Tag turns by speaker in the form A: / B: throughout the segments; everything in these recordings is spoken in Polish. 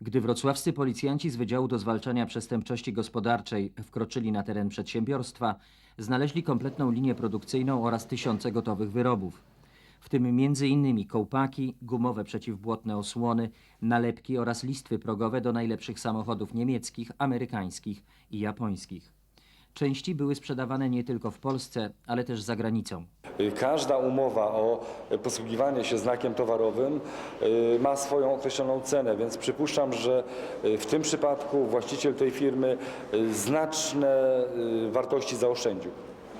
A: Gdy wrocławscy policjanci z Wydziału do Zwalczania Przestępczości Gospodarczej wkroczyli na teren przedsiębiorstwa, znaleźli kompletną linię produkcyjną oraz tysiące gotowych wyrobów. W tym m.in. kołpaki, gumowe przeciwbłotne osłony, nalepki oraz listwy progowe do najlepszych samochodów niemieckich, amerykańskich i japońskich. Części były sprzedawane nie tylko w Polsce, ale też za granicą.
B: Każda umowa o posługiwanie się znakiem towarowym y, ma swoją określoną cenę, więc przypuszczam, że y, w tym przypadku właściciel tej firmy y, znaczne y, wartości zaoszczędził.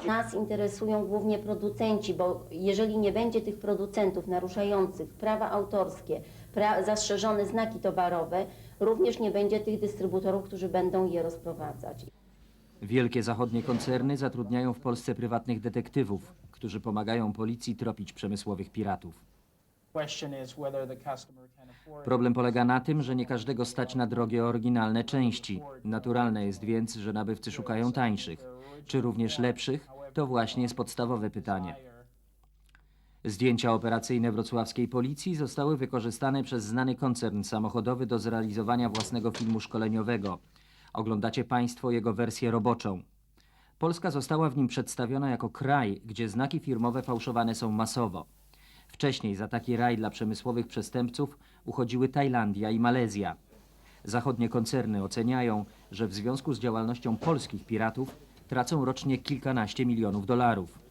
C: Nas interesują głównie producenci, bo jeżeli nie będzie tych producentów naruszających prawa autorskie, pra zastrzeżone znaki towarowe, również nie będzie tych dystrybutorów, którzy będą je rozprowadzać.
A: Wielkie zachodnie koncerny zatrudniają w Polsce prywatnych detektywów, którzy pomagają policji tropić przemysłowych piratów. Problem polega na tym, że nie każdego stać na drogie, oryginalne części. Naturalne jest więc, że nabywcy szukają tańszych. Czy również lepszych? To właśnie jest podstawowe pytanie. Zdjęcia operacyjne wrocławskiej policji zostały wykorzystane przez znany koncern samochodowy do zrealizowania własnego filmu szkoleniowego. Oglądacie Państwo jego wersję roboczą. Polska została w nim przedstawiona jako kraj, gdzie znaki firmowe fałszowane są masowo. Wcześniej za taki raj dla przemysłowych przestępców uchodziły Tajlandia i Malezja. Zachodnie koncerny oceniają, że w związku z działalnością polskich piratów tracą rocznie kilkanaście milionów dolarów.